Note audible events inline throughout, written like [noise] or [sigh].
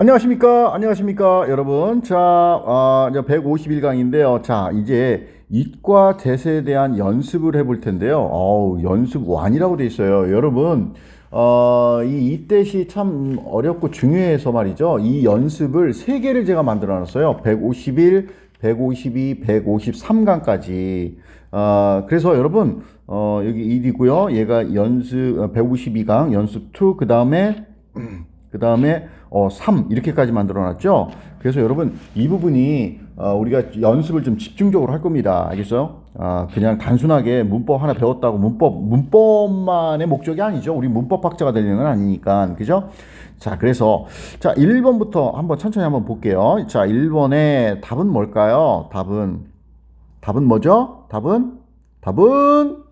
안녕하십니까? 안녕하십니까? 여러분. 자, 아, 이제 151강인데요. 자, 이제 이과 대세에 대한 연습을 해볼 텐데요. 어우, 연습 완이라고 돼 있어요. 여러분, 어, 이 이때시 참 어렵고 중요해서 말이죠. 이 연습을 세 개를 제가 만들어 놨어요. 151, 152, 153강까지. 어, 그래서 여러분, 어, 여기 1이고요. 얘가 연습, 152강, 연습 2, 그 다음에 그 다음에 어, 3 이렇게까지 만들어 놨죠. 그래서 여러분 이 부분이 어, 우리가 연습을 좀 집중적으로 할 겁니다. 알겠어요? 아, 그냥 단순하게 문법 하나 배웠다고 문법 문법만의 목적이 아니죠. 우리 문법학자가 되려는 건 아니니까 그죠? 자, 그래서 자 1번부터 한번 천천히 한번 볼게요. 자, 1번의 답은 뭘까요? 답은 답은 뭐죠? 답은 답은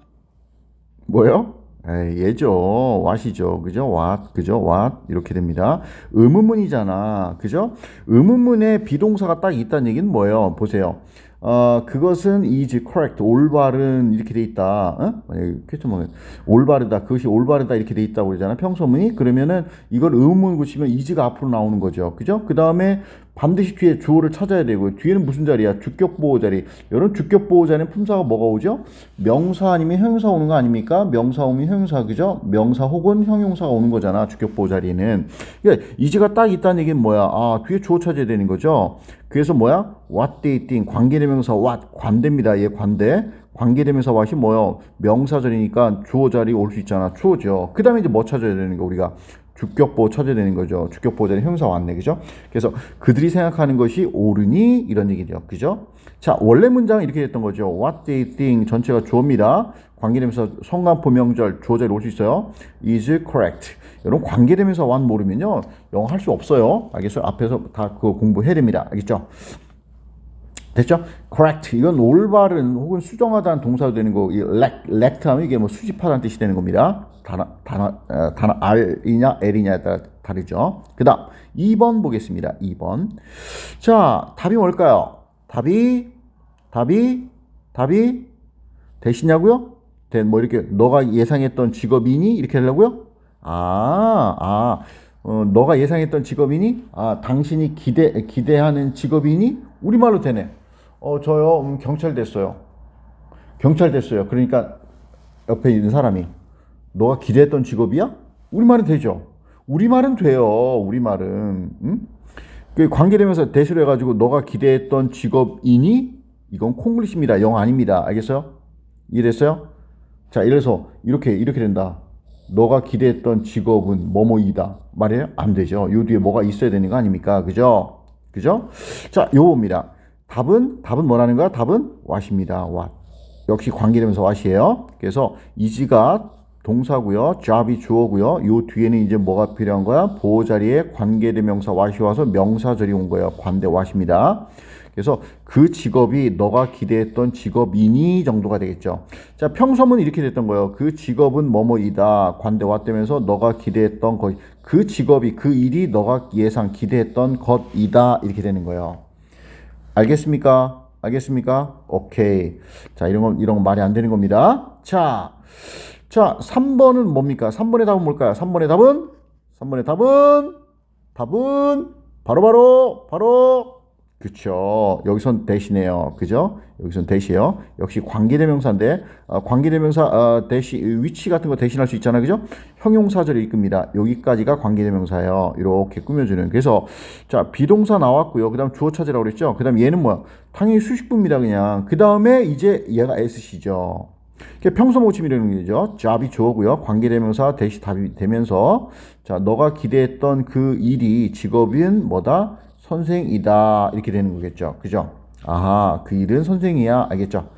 뭐예요? 예죠. 왓이죠. 그죠? what, 그죠? what 이렇게 됩니다. 의문문이잖아. 그죠? 의문문에 비동사가 딱 있다는 얘기는 뭐예요? 보세요. 어, 그것은 is correct. 올바른 이렇게 돼 있다. 어? 만약에 뭐 올바르다. 그것이 올바르다 이렇게 돼 있다고 그러잖아. 평소문이. 그러면은 이걸 의문문 고치면 is가 앞으로 나오는 거죠. 그죠? 그 다음에 반드시 뒤에 주어를 찾아야 되고 뒤에는 무슨 자리야? 주격 보호 자리. 이런 주격 보호 자리는 품사가 뭐가 오죠? 명사 아니면 형용사 오는 거 아닙니까? 명사 오면 형용사 그죠? 명사 혹은 형용사가 오는 거잖아. 주격 보호 자리는. 그러니까 이지가 딱 있다는 얘기는 뭐야? 아, 뒤에 주어 찾아야 되는 거죠. 그래서 뭐야? what they think 관계대명사 what 관대입니다. 얘 관대. 관계대명사 what이 뭐요? 명사절이니까 주어 자리 올 수 있잖아. 주어죠. 그다음에 이제 뭐 찾아야 되는 거 우리가 주격보호 찾아야 되는 거죠. 주격보호자는 형사 왔네. 그죠? 그래서 그들이 생각하는 것이 옳으니 이런 얘기죠. 그죠? 자, 원래 문장은 이렇게 됐던 거죠. What they think 전체가 주어입니다. 관계되면서 성간포 명절 주어자리 올수 있어요. is correct. 여러분 관계되면서 what 모르면요. 영어 할 수 없어요. 알겠어요? 앞에서 다 그거 공부해야 됩니다. 알겠죠? 됐죠? correct. 이건 올바른 혹은 수정하다는 동사도 되는 거. 이 lack, lacked 하면 이게 뭐 수집하다는 뜻이 되는 겁니다. 단어, 단어, 어, 단어 R이냐 L이냐에 따라 다르죠. 그 다음 2번 보겠습니다. 2번. 자, 답이 뭘까요? 답이, 답이, 답이 되시냐고요? 된, 뭐 이렇게 너가 예상했던 직업이니? 이렇게 하려고요? 아, 아, 어, 너가 예상했던 직업이니? 아, 당신이 기대, 기대하는 직업이니? 우리말로 되네. 어, 저요, 음, 경찰 됐어요. 경찰 됐어요. 그러니까 옆에 있는 사람이 너가 기대했던 직업이야? 우리말은 되죠. 우리말은 돼요. 우리말은. 응? 그 관계되면서 대시로 해가지고 너가 기대했던 직업이니? 이건 콩글리시입니다. 영어 아닙니다. 알겠어요? 이해됐어요? 자, 이래서 이렇게 이렇게 된다. 너가 기대했던 직업은 뭐뭐이다. 말이에요? 안 되죠. 요 뒤에 뭐가 있어야 되는 거 아닙니까? 그죠? 그죠? 자, 요겁니다. 답은 답은 뭐라는 거야? 답은 what입니다. what. 역시 관계되면서 what이에요. 그래서 이지가 동사고요. job이 주어고요. 요 뒤에는 이제 뭐가 필요한 거야? 보호 자리에 관계대명사 what이 와서 명사절이 온 거예요. 관대 what입니다. 그래서 그 직업이 너가 기대했던 직업이니 정도가 되겠죠. 자, 평소문 이렇게 됐던 거예요. 그 직업은 뭐뭐이다. 관대 what 되면서 너가 기대했던 것, 그 직업이, 그 일이 너가 예상 기대했던 것이다. 이렇게 되는 거예요. 알겠습니까? 알겠습니까? 오케이. 자, 이런 거, 이런 거 말이 안 되는 겁니다. 자, 자, 3번은 뭡니까? 3번의 답은 뭘까요? 3번의 답은? 3번의 답은? 답은? 바로바로, 바로, 바로 그쵸. 여기선 대시네요. 그죠? 여기선 대시요. 역시 관계대명사인데, 어, 관계대명사, 어, 대시, 위치 같은 거 대신할 수 있잖아요. 그죠? 형용사절이 이끕니다. 여기까지가 관계대명사예요. 이렇게 꾸며주는. 그래서, 자, 비동사 나왔고요. 그 다음 주어 찾으라고 그랬죠? 그 다음 얘는 뭐야? 당연히 수식부입니다. 그냥. 그 다음에 이제 얘가 SC죠. 평소 모침이라는 얘기죠. job이 주어고요. 관계대명사 대시 답이 되면서, 자, 너가 기대했던 그 일이 직업인 뭐다? 선생이다 이렇게 되는 거겠죠. 그죠? 아하, 그 일은 선생이야. 알겠죠?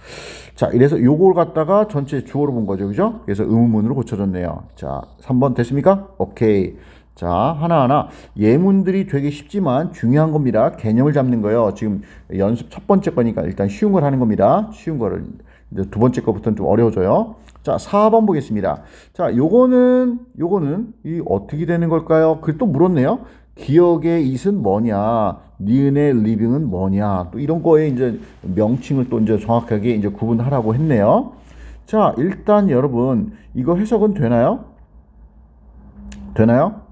자, 이래서 요걸 갖다가 전체 주어로 본 거죠. 그죠? 그래서 의문문으로 고쳐졌네요. 자, 3번 됐습니까? 오케이. 자, 하나하나 예문들이 되게 쉽지만 중요한 겁니다. 개념을 잡는 거예요. 지금 연습 첫 번째 거니까 일단 쉬운 걸 하는 겁니다. 쉬운 거를 이제 두 번째 거부터는 좀 어려워져요. 자, 4번 보겠습니다. 자, 요거는 요거는 이 어떻게 되는 걸까요? 그 또 물었네요. 기억의 it은 뭐냐, 니은의 living은 뭐냐, 또 이런 거에 이제 명칭을 또 이제 정확하게 이제 구분하라고 했네요. 자, 일단 여러분, 이거 해석은 되나요? 되나요?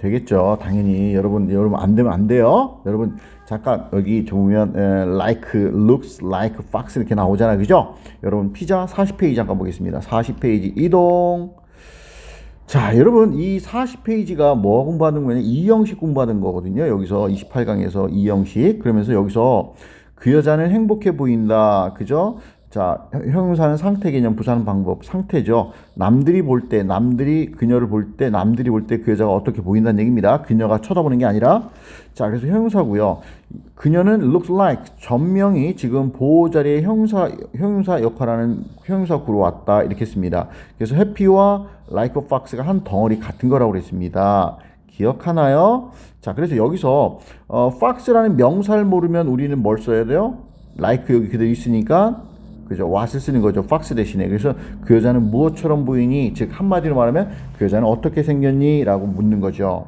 되겠죠. 당연히 여러분 여러분 안 되면 안 돼요. 여러분 잠깐 여기 보면 에, like looks like fox 이렇게 나오잖아요. 그죠? 여러분 피자 40페이지 잠깐 보겠습니다. 40페이지 이동. 자, 여러분 이 40페이지가 뭐 공부하는 거냐? 이형식 공부하는 거거든요. 여기서 28강에서 이형식. 그러면서 여기서 그 여자는 행복해 보인다. 그죠? 자, 형- 형용사는 상태 개념, 부사는 방법, 상태죠. 남들이 볼 때, 남들이 그녀를 볼 때, 남들이 볼 때 그 여자가 어떻게 보인다는 얘기입니다. 그녀가 쳐다보는 게 아니라. 자, 그래서 형용사고요. 그녀는 looks like 전명이 지금 보호 자리에 형사 형용사 역할하는 형용사 구로 왔다 이렇게 했습니다. 그래서 happy와 like a fox가 한 덩어리 같은 거라고 그랬습니다. 기억하나요? 자, 그래서 여기서 어, fox라는 명사를 모르면 우리는 뭘 써야 돼요? like 여기 그대로 있으니까 그죠? what을 쓰는 거죠. fox 대신에. 그래서 그 여자는 무엇처럼 보이니? 즉 한마디로 말하면 그 여자는 어떻게 생겼니? 라고 묻는 거죠.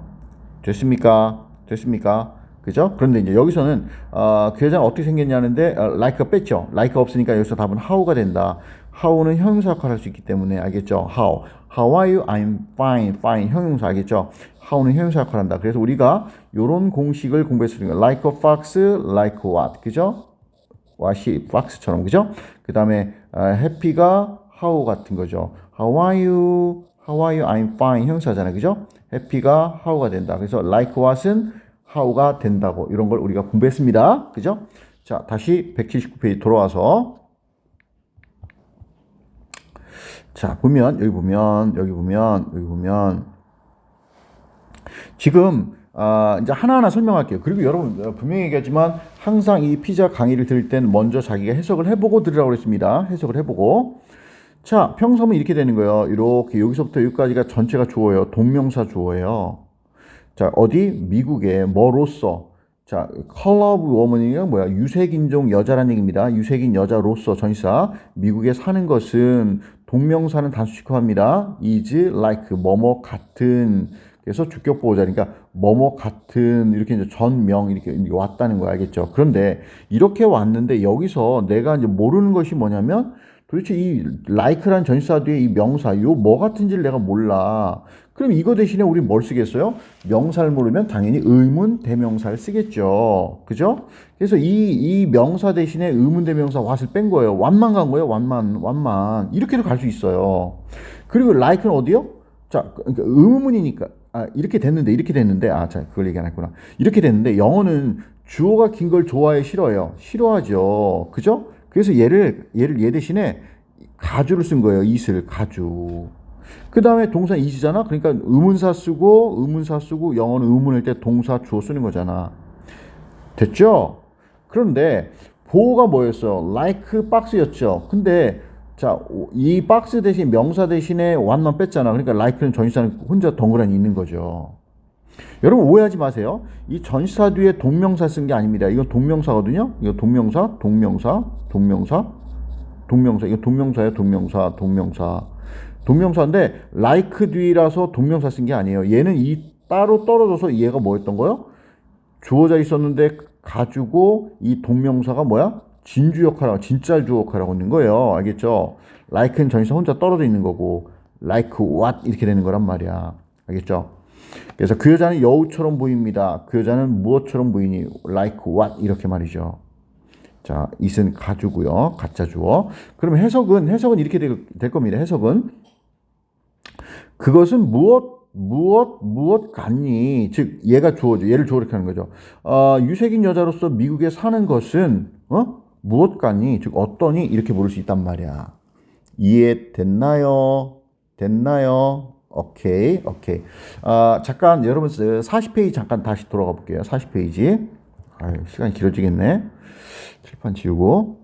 됐습니까? 됐습니까? 그죠? 그런데 이제 여기서는 어, 그 여자는 어떻게 생겼냐는데 어, like가 뺐죠. like 없으니까 여기서 답은 how가 된다. how는 형용사 역할을 할 수 있기 때문에 알겠죠? how. how are you? I'm fine. fine. 형용사 알겠죠? how는 형용사 역할을 한다. 그래서 우리가 요런 공식을 공부했으니까 like a fox, like what. 그죠? What이 fox처럼 그죠? 그 다음에 happy가 how 같은 거죠. how are you? how are you? I'm fine 형사잖아요. 그죠? happy가 how가 된다. 그래서 like what은 how가 된다고 이런 걸 우리가 공부했습니다. 그죠? 자, 다시 179페이지 돌아와서 자, 보면 여기 보면 여기 보면 여기 보면 지금 아, 이제 하나하나 설명할게요. 그리고 여러분 어, 분명히 얘기하지만 항상 이 피자 강의를 들을 땐 먼저 자기가 해석을 해보고 들으라고 그랬습니다. 해석을 해보고 자 평소면 이렇게 되는 거예요. 이렇게 여기서부터 여기까지가 전체가 주어예요. 동명사 주어예요. 자 어디 미국의 뭐로서 자 컬러 오브 워먼이가 뭐야 유색인종 여자란 얘기입니다. 유색인 여자로서 전시사 미국에 사는 것은 동명사는 단수식화합니다. is like 뭐뭐 같은 그래서 주격 보호자 그러니까 뭐뭐 같은 이렇게 이제 전명 이렇게 왔다는 거 알겠죠? 그런데 이렇게 왔는데 여기서 내가 이제 모르는 것이 뭐냐면 도대체 이 like란 전치사 뒤에 이 명사 요 뭐 같은지를 내가 몰라. 그럼 이거 대신에 우리 뭘 쓰겠어요? 명사를 모르면 당연히 의문 대명사를 쓰겠죠. 그죠? 그래서 이, 이 명사 대신에 의문 대명사 what을 뺀 거예요. what만 간 거예요. what만, what만. 이렇게도 갈 수 있어요. 그리고 like는 어디요? 자, 그러니까 의문이니까. 아, 이렇게 됐는데, 이렇게 됐는데. 아, 자, 그걸 얘기 안 했구나. 이렇게 됐는데, 영어는 주어가 긴 걸 좋아해, 싫어해요? 싫어하죠. 그죠? 그래서 얘를, 얘를 얘 대신에 가주를 쓴 거예요. it을, 가주. 그 다음에 동사 is잖아? 그러니까 의문사 쓰고, 의문사 쓰고, 영어는 의문일 때 동사 주어 쓰는 거잖아. 됐죠? 그런데, 보호가 뭐였어? like 박스였죠. 근데, 자, 이 박스 대신 명사 대신에 one만 뺐잖아. 그러니까 like는 전시사는 혼자 덩그러니 있는 거죠. 여러분 오해하지 마세요. 이 전시사 뒤에 동명사 쓴 게 아닙니다. 이건 동명사거든요. 이거 동명사, 동명사, 동명사, 동명사. 이거 동명사예요. 동명사, 동명사. 동명사인데 like 뒤라서 동명사 쓴 게 아니에요. 얘는 이 따로 떨어져서 얘가 뭐였던 거요? 주어져 있었는데 가지고 이 동명사가 뭐야? 진주 역할하고 진짜 주 역할하고 있는 거예요. 알겠죠? like는 전시사 혼자 떨어져 있는 거고 like what 이렇게 되는 거란 말이야. 알겠죠? 그래서 그 여자는 여우처럼 보입니다. 그 여자는 무엇처럼 보이니? like what 이렇게 말이죠. 자, it은 가주고요. 가짜 주어. 그럼 해석은 해석은 이렇게 될, 될 겁니다. 해석은 그것은 무엇 무엇 무엇 같니? 즉 얘가 주어죠. 얘를 주어 이렇게 하는 거죠. 어, 유색인 여자로서 미국에 사는 것은 어? 무엇 같니? 즉 어떠니? 이렇게 물을 수 있단 말이야. 이해됐나요? 됐나요? 오케이, 오케이. 아, 잠깐 여러분 40페이지 잠깐 다시 돌아가 볼게요. 40페이지. 아유, 시간이 길어지겠네. 칠판 지우고.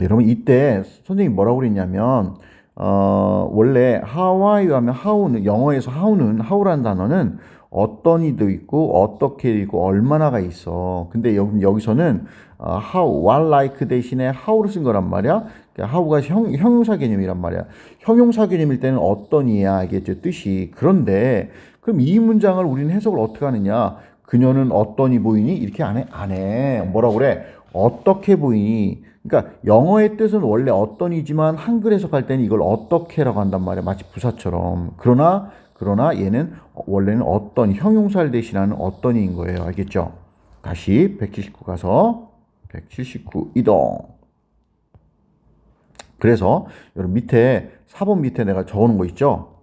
여러분 이때 선생님이 뭐라고 그랬냐면 어, 원래 you 하면 how는 영어에서 how는 how라는 단어는 어떠니도 있고 어떻게 있고 얼마나가 있어. 근데 여기 여기서는 어, how, what like 대신에 how를 쓴 거란 말이야. 그러니까 how가 형, 형용사 개념이란 말이야. 형용사 개념일 때는 어떠니야 알겠죠 뜻이. 그런데 그럼 이 문장을 우리는 해석을 어떻게 하느냐? 그녀는 어떠니 보이니? 이렇게 안 해? 안 해. 뭐라 그래? 어떻게 보이니? 그러니까 영어의 뜻은 원래 어떠니지만 한글 해석할 때는 이걸 어떻게라고 한단 말이야. 마치 부사처럼. 그러나 그러나 얘는 원래는 어떤 형용사를 대신하는 어떤이인 거예요. 알겠죠? 다시 179 가서 179 이동. 그래서 여러분 밑에 4번 밑에 내가 적어놓은 거 있죠?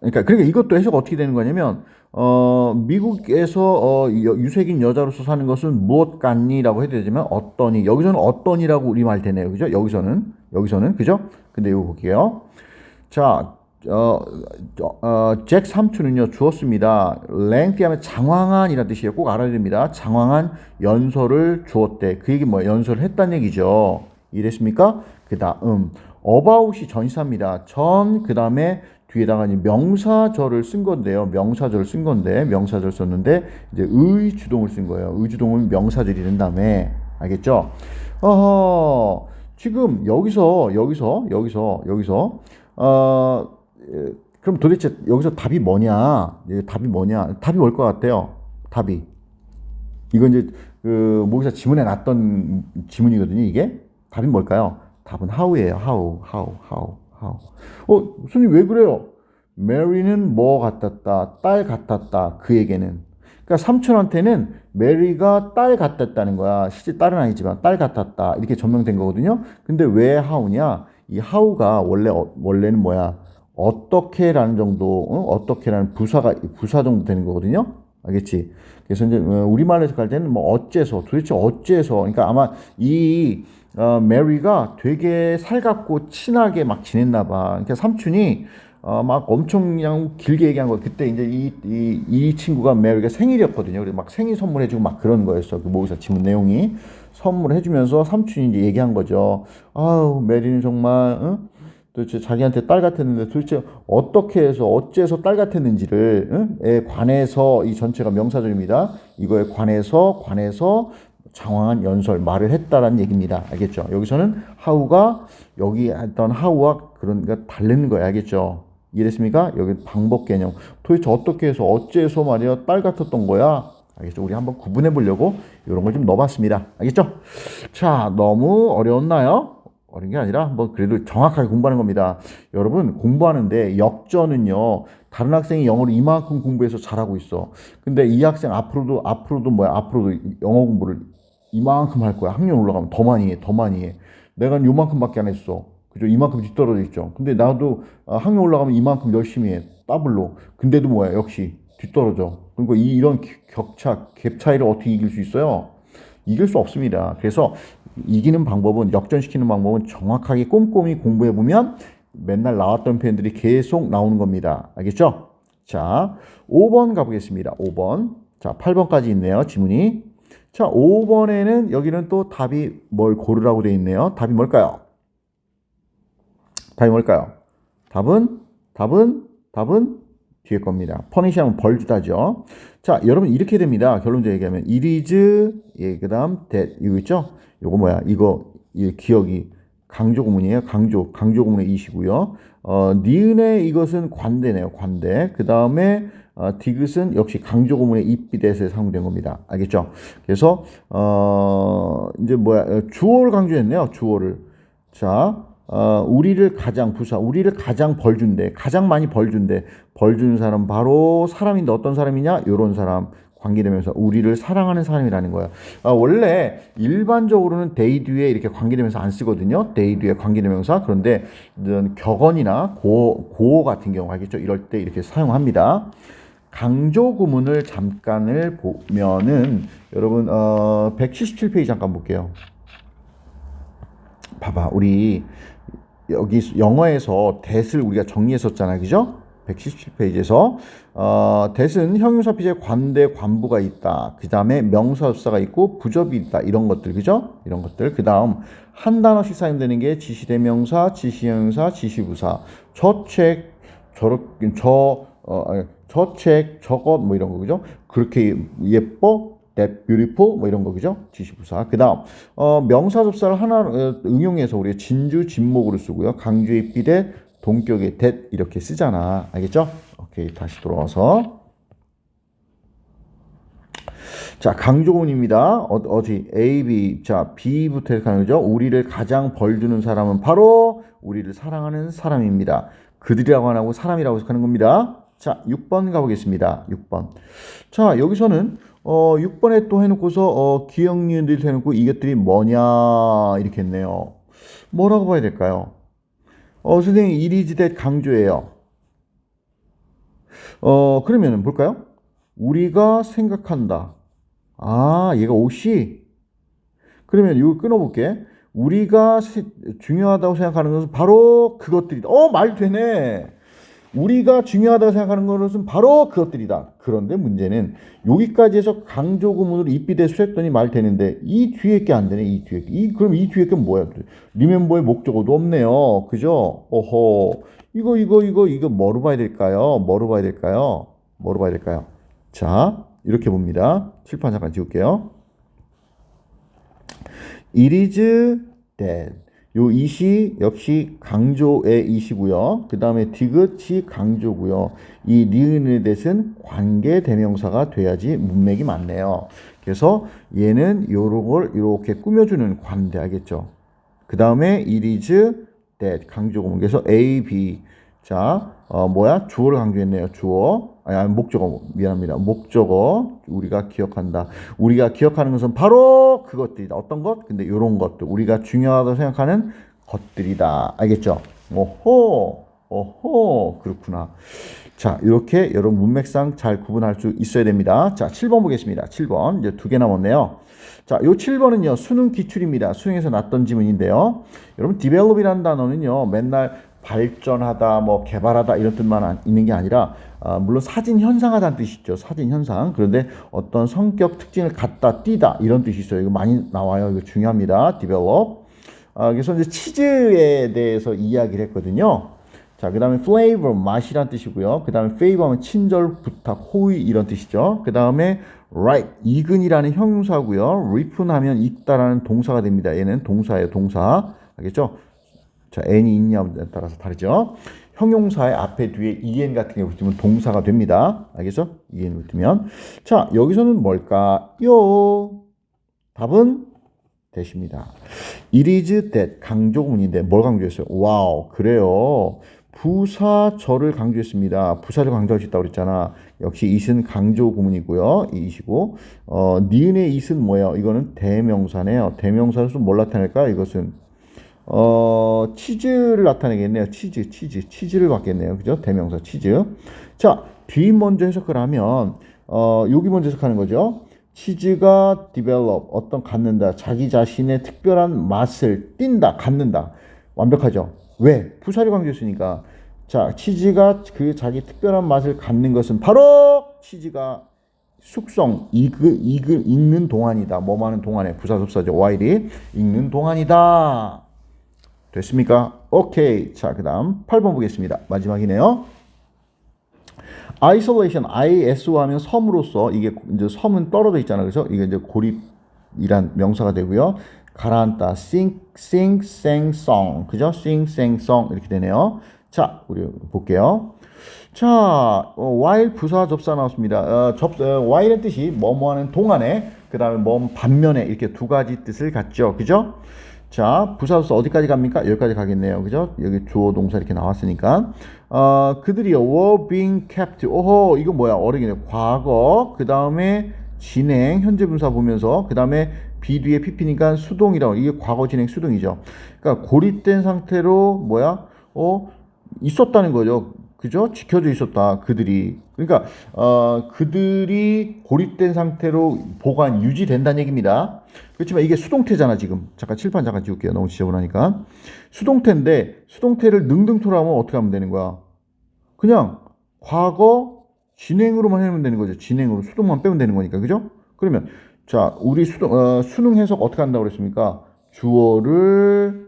그러니까 그러니까 이것도 해석 어떻게 되는 거냐면 어 미국에서 어 여- 유색인 여자로서 사는 것은 무엇 같니라고 해야 되지만 어떠니 여기서는 어떠니라고 우리말 되네요. 그죠? 여기서는 여기서는 그죠? 근데 이거 볼게요. 자, 어, 어, 어, 잭 삼촌은요 주었습니다. 랭티 하면 장황한이라는 뜻이에요. 꼭 알아야 됩니다. 장황한 연설을 주었대. 그 얘기 뭐야? 연설을 했단 얘기죠. 이랬습니까? 그 다음 about이 전시사입니다. 전 그 다음에 뒤에다가 이제 명사절을 쓴 건데요. 명사절을 쓴 건데 명사절 썼는데 이제 의 주동을 쓴 거예요. 의 주동은 명사절이 된 다음에 알겠죠? 어허 지금 여기서 여기서 여기서 여기서 어 에, 그럼 도대체 여기서 답이 뭐냐? 예, 답이 뭐냐? 답이 뭘것 같아요? 답이 이건 이제 그 모기사 지문에 놨던 지문이거든요. 이게 답이 뭘까요? 답은 how예요. how, how, how, how. 어, 손님 왜 그래요? 메리는 뭐 같았다, 딸 같았다. 그에게는. 그러니까 삼촌한테는 메리가 딸 같았다는 거야. 실제 딸은 아니지만 딸 같았다. 이렇게 전명된 거거든요. 근데 왜 how냐? 이 how가 원래 어, 원래는 뭐야? 어떻게라는 정도, 어? 떻게라는 부사가 부사 정도 되는 거거든요. 알겠지? 그래서 이제 어, 우리말로 해석할 때는 뭐 어째서 도대체 어째서 그러니까 아마 이 어, 메리가 되게 살갑고 친하게 막 지냈나 봐. 그러니까 삼촌이 어, 막 엄청 그냥 길게 얘기한 거. 그때 이제 이, 이, 이 친구가 메리가 생일이었거든요. 그래서 막 생일 선물해주고 막 그런 거였어. 그 모의사 지문 내용이. 선물해주면서 삼촌이 이제 얘기한 거죠. 아우, 메리는 정말, 응? 도대체 자기한테 딸 같았는데 도대체 어떻게 해서 어째서 딸 같았는지를 응? 에 관해서 이 전체가 명사절입니다. 이거에 관해서 관해서 장황한 연설 말을 했다라는 얘기입니다. 알겠죠? 여기서는 하우가 여기 했던 하우와 그런 게 다른 거야. 알겠죠? 이해됐습니까? 여기 방법 개념. 도대체 어떻게 해서 어째서 말이야 딸 같았던 거야? 알겠죠? 우리 한번 구분해 보려고 이런 걸 좀 넣어봤습니다. 알겠죠? 자, 너무 어려웠나요? 어려운 게 아니라 한번 그래도 정확하게 공부하는 겁니다. 여러분 공부하는데 역전은요. 다른 학생이 영어를 이만큼 공부해서 잘하고 있어. 근데 이 학생 앞으로도 앞으로도 뭐야? 앞으로도 영어 공부를 이만큼 할 거야. 학년 올라가면 더 많이 해. 더 많이 해. 내가 요만큼밖에 안 했어. 그죠? 이만큼 뒤떨어져 있죠. 근데 나도 아, 학년 올라가면 이만큼 열심히 해. 더블로. 근데도 뭐야? 역시 뒤떨어져. 그러니까 이, 이런 기- 격차, 갭 차이를 어떻게 이길 수 있어요? 이길 수 없습니다. 그래서 이기는 방법은 역전시키는 방법은 정확하게 꼼꼼히 공부해 보면 맨날 나왔던 표현들이 계속 나오는 겁니다. 알겠죠? 자, 5번 가보겠습니다. 5번. 자, 8번까지 있네요. 지문이. 자, 5번에는 여기는 또 답이 뭘 고르라고 돼 있네요. 답이 뭘까요? 답이 뭘까요? 답은 답은 답은 뒤에 겁니다. 퍼니시하면 벌 주다죠. 자, 여러분 이렇게 됩니다. 결론적으로 얘기하면 is 예, 그다음 that 이거 있죠? 요거 뭐야? 이거 이 기억이 강조 구문이에요. 강조 강조 구문의 이시고요. 어, 니은의 이것은 관대네요. 관대. 그다음에 어, 디귿은 역시 강조 구문의 입비대에서 사용된 겁니다. 알겠죠? 그래서 어, 이제 뭐야? 어, 주어를 강조했네요. 주어를. 자, 어, 우리를 가장 부사, 우리를 가장 벌 준대, 가장 많이 벌 준대. 벌 주는 사람 바로 사람인데 어떤 사람이냐? 요런 사람 관계되면서 우리를 사랑하는 사람이라는 거야. 아, 원래 일반적으로는 they 뒤에 이렇게 관계되면서 안 쓰거든요. they 뒤에 관계대명사. 그런데 격언이나 고, 고어 같은 경우 알겠죠? 이럴 때 이렇게 사용합니다. 강조 구문을 잠깐을 보면은 여러분 어 177페이지 잠깐 볼게요. 봐봐 우리 여기 영어에서 that을 우리가 정리했었잖아 그죠? 177페이지에서. 어, that은 형용사 피제 관대 관부가 있다. 그 다음에 명사수사가 있고 부접이 있다. 이런 것들 그죠? 이런 것들. 그 다음 한 단어씩 사용되는 게 지시대명사 지시형용사 지시부사. 저책 저렇게 저 어, 저책 저것 뭐 이런 거 그죠? 그렇게 예뻐 that beautiful 뭐 이런 거 그죠? 지시부사. 그다음 어, 명사 접사를 하나 어, 응용해서 우리가 진주 진목으로 쓰고요. 강주의 비대 동격의 that 이렇게 쓰잖아. 알겠죠? 오케이. 다시 돌아와서 자, 강조문입니다. 어, 어디 A, B. 자, B부터 해석하는 거죠. 우리를 가장 벌 주는 사람은 바로 우리를 사랑하는 사람입니다. 그들이라고 안 하고 사람이라고 해석하는 겁니다. 자, 6번 가보겠습니다. 6번. 자, 여기서는 어, 6번에 또 해놓고서 어, 기억니은들 해놓고 이것들이 뭐냐 이렇게 했네요. 뭐라고 봐야 될까요? 어, 선생님 이리지대 강조예요. 어, 그러면은 볼까요? 우리가 생각한다. 아, 얘가 옷이 그러면 이거 끊어볼게. 우리가 세- 중요하다고 생각하는 것은 바로 그것들이다. 어, 말 되네. 우리가 중요하다고 생각하는 것은 바로 그것들이다. 그런데 문제는 여기까지 해서 강조 구문으로 입비대 수 했더니 말 되는데 이 뒤에 게 안 되네. 이 뒤에 게. 이 그럼 이 뒤에 게 뭐야? 리멤버의 목적어도 없네요. 그죠? 오호. 이거 이거 이거 이거 뭐로 봐야 될까요? 뭐로 봐야 될까요? 뭐로 봐야 될까요? 자, 이렇게 봅니다. 칠판 잠깐 지울게요. It is dead. 요 이시 역시 강조의 이시고요. 그 다음에 디귿이 강조고요. 이 니은의 대신 관계 대명사가 돼야지 문맥이 맞네요. 그래서 얘는 요런 걸 이렇게 꾸며주는 관대 알겠죠? 그 다음에 is dead 강조구문. 그래서 A, B. 자, 어, 뭐야? 주어를 강조했네요. 주어. 아니, 아니, 목적어. 미안합니다. 목적어. 우리가 기억한다. 우리가 기억하는 것은 바로 그것들이다. 어떤 것? 근데 이런 것들. 우리가 중요하다고 생각하는 것들이다. 알겠죠? 오호. 오호. 그렇구나. 자, 이렇게 여러분 문맥상 잘 구분할 수 있어야 됩니다. 자, 7번 보겠습니다. 7번. 이제 두 개 남았네요. 자, 요 7번은요, 수능 기출입니다. 수능에서 났던 지문인데요. 여러분, develop이라는 단어는요, 맨날 발전하다, 뭐, 개발하다, 이런 뜻만 안- 있는 게 아니라, 아, 물론 사진 현상하다는 뜻이 있죠. 사진 현상. 그런데 어떤 성격 특징을 갖다 띄다, 이런 뜻이 있어요. 이거 많이 나와요. 이거 중요합니다. develop. 아, 그래서 이제 치즈에 대해서 이야기를 했거든요. 자, 그 다음에 flavor, 맛이란 뜻이고요. 그 다음에 favor하면 친절, 부탁, 호의 이런 뜻이죠. 그 다음에 right, 이근이라는 형용사고요. ripen 하면 있다라는 동사가 됩니다. 얘는 동사예요, 동사. 알겠죠? 자, n이 있냐에 따라서 다르죠. 형용사의 앞에 뒤에 en 같은 게 붙으면 동사가 됩니다. 알겠죠? en 붙으면. 자, 여기서는 뭘까요? 답은 대십니다. It is that 강조문인데 뭘 강조했어요? 와우, 그래요. 부사절을 강조했습니다. 부사를 강조할 수 있다고 그랬잖아. 역시 it은 강조 구문이고요. 이 it이고 어, 니은의 it은 뭐예요? 이거는 대명사네요. 대명사로서 뭘 나타낼까? 이것은 어, 치즈를 나타내겠네요. 치즈, 치즈, 치즈를 받겠네요. 그죠? 대명사 치즈. 자, 뒤 먼저 해석을 하면 어, 여기 먼저 해석하는 거죠. 치즈가 develop 어떤 갖는다. 자기 자신의 특별한 맛을 띈다. 갖는다. 완벽하죠. 왜? 부사를 강조했으니까. 자, 치즈가 그 자기 특별한 맛을 갖는 것은 바로 치즈가 숙성, 익을, 익을, 익는 동안이다. 뭐 하는 동안에 부사접사죠. while이 익는 동안이다. 됐습니까? 오케이. 자, 그 다음 8번 보겠습니다. 마지막이네요. isolation, ISO 하면 섬으로서 이게 이제 섬은 떨어져 있잖아요. 그래서 이게 이제 고립이란 명사가 되고요. 가라앉다, sing, sing, sang, song. 그죠? sing, sang, song. 이렇게 되네요. 자, 우리 볼게요. 자, 어, while 부사 접사 나왔습니다. 어, 접, 어, while의 뜻이 뭐뭐 하는 동안에, 그 다음에 뭐 반면에 이렇게 두 가지 뜻을 갖죠. 그죠? 자, 부사로서 어디까지 갑니까? 여기까지 가겠네요. 그죠? 여기 주어 동사 이렇게 나왔으니까. 어, 그들이요, were being kept. 오호, 이거 뭐야? 어려기네. 과거, 그 다음에 진행, 현재 분사 보면서, 그 다음에 be 뒤에 pp니까 수동이라고. 이게 과거 진행 수동이죠. 그러니까 고립된 상태로 뭐야? 어, 있었다는 거죠. 그죠? 지켜져 있었다. 그들이. 그러니까 어, 그들이 고립된 상태로 보관 유지된다는 얘기입니다. 그렇지만 이게 수동태잖아 지금. 잠깐 칠판 잠깐 지울게요. 너무 지저분하니까. 수동태인데 수동태를 능동태로 하면 어떻게 하면 되는 거야? 그냥 과거 진행으로만 해면 되는 거죠. 진행으로 수동만 빼면 되는 거니까. 그죠? 그러면 자, 우리 수동 어, 수능 해석 어떻게 한다고 그랬습니까? 주어를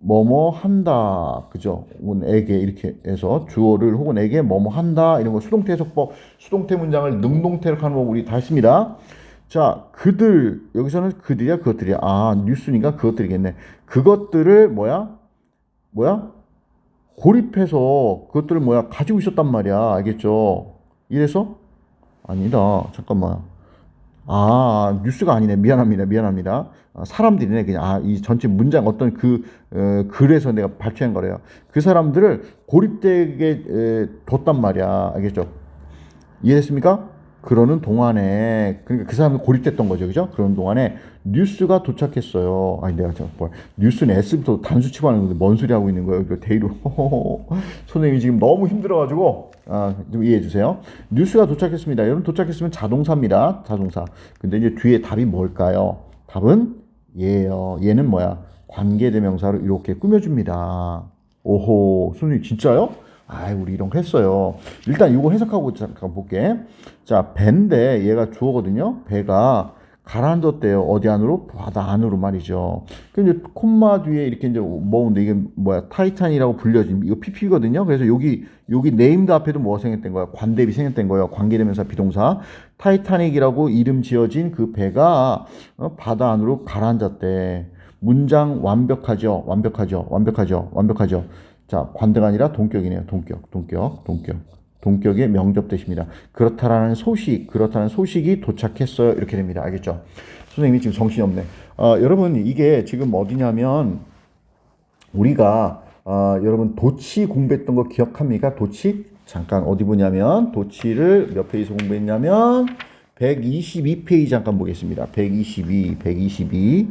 뭐뭐 한다. 그죠? 혹은 에게 이렇게 해서 주어를 혹은 에게 뭐뭐 한다. 이런 거 수동태 해석법, 수동태 문장을 능동태로 하는 법 우리 다 했습니다. 자, 그들 여기서는 그들이야, 그것들이야. 아, 뉴스니까 그것들이겠네. 그것들을 뭐야? 뭐야? 고립해서 그것들을 뭐야? 가지고 있었단 말이야. 알겠죠? 이래서 아니다. 잠깐만. 아, 뉴스가 아니네. 미안합니다. 미안합니다. 아, 사람들이네. 그냥, 아, 이 전체 문장 어떤 그, 어, 글에서 내가 발표한 거래요. 그 사람들을 고립되게 에, 뒀단 말이야. 알겠죠? 이해됐습니까? 그러는 동안에 그러니까 그 사람이 고립됐던 거죠, 그죠? 그런 동안에 뉴스가 도착했어요. 아니 내가 저 뭐, 뉴스는 S부터 단수 치고 하는 건데 뭔 소리 하고 있는 거예요? 이거 대의로 [laughs] 선생님이 지금 너무 힘들어가지고 아, 좀 이해해 주세요. 뉴스가 도착했습니다. 여러분 도착했으면 자동사입니다. 자동사. 근데 이제 뒤에 답이 뭘까요? 답은 얘예요. 얘는 뭐야? 관계대명사로 이렇게 꾸며줍니다. 오호, 선생님 진짜요? 아, 우리 이런 거 했어요. 일단 이거 해석하고 잠깐 볼게. 자, 배인데 얘가 주어거든요. 배가 가라앉았대요. 어디 안으로? 바다 안으로 말이죠. 이제 콤마 뒤에 이렇게 이제 뭐인데 이게 뭐야? 타이탄이라고 불려진 이거 PP거든요. 그래서 여기 여기 네임드 앞에도 뭐가 생겼던 거야? 관대비 생겼던 거예요. 관계대명사 비동사. 타이타닉이라고 이름 지어진 그 배가 어, 바다 안으로 가라앉았대. 문장 완벽하죠. 완벽하죠. 완벽하죠. 완벽하죠. 자, 관대가 아니라 동격이네요. 동격, 동격, 동격. 동격의 명접대십니다. 그렇다라는 소식, 그렇다는 소식이 도착했어요. 이렇게 됩니다. 알겠죠? 선생님이 지금 정신이 없네. 어, 여러분, 이게 지금 어디냐면, 우리가, 어, 여러분, 도치 공부했던 거 기억합니까? 도치? 잠깐 어디 보냐면, 도치를 몇 페이지 공부했냐면, 122페이지 잠깐 보겠습니다. 122, 122.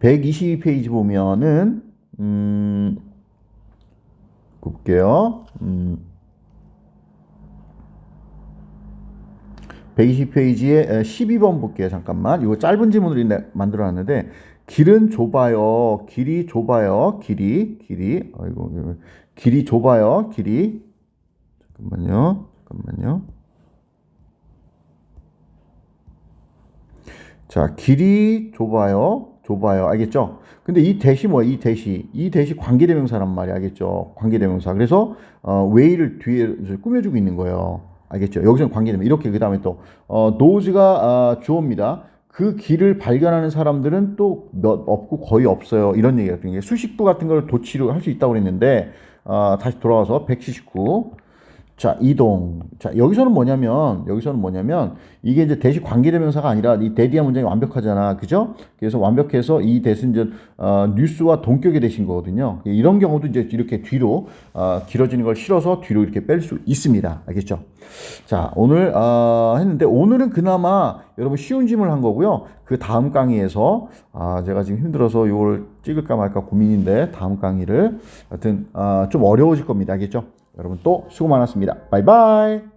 122페이지 보면은 음 볼게요. 음 120페이지에 12번 볼게요. 잠깐만. 이거 짧은 지문으로 만들어 놨는데 길은 좁아요. 길이 좁아요. 길이 길이 아이고 길이 좁아요. 길이 잠깐만요. 잠깐만요. 자, 길이 좁아요. 좁아요. 알겠죠? 근데 이 대시 뭐야? 이 대시. 이 대시 관계대명사란 말이야. 알겠죠? 관계대명사. 그래서 어, 웨이를 뒤에 꾸며주고 있는 거예요. 알겠죠? 여기서는 관계대명. 이렇게 그 다음에 또 어, 노즈가 어, 주어입니다. 그 길을 발견하는 사람들은 또 몇 없고 거의 없어요. 이런 얘기 같은 게 수식부 같은 걸 도치로 할 수 있다고 그랬는데 어, 다시 돌아와서 179. 자, 이동. 자, 여기서는 뭐냐면, 여기서는 뭐냐면, 이게 이제 대시 관계대명사가 아니라 이 대디한 문장이 완벽하잖아. 그죠? 그래서 완벽해서 이 대신 이제, 어, 뉴스와 동격이 되신 거거든요. 이런 경우도 이제 이렇게 뒤로, 어, 길어지는 걸 실어서 뒤로 이렇게 뺄 수 있습니다. 알겠죠? 자, 오늘, 어, 했는데, 오늘은 그나마 여러분 쉬운 질문을 한 거고요. 그 다음 강의에서, 아, 제가 지금 힘들어서 이걸 찍을까 말까 고민인데, 다음 강의를, 하여튼, 아, 좀 어려워질 겁니다. 알겠죠? 여러분 또 수고 많았습니다. 바이바이.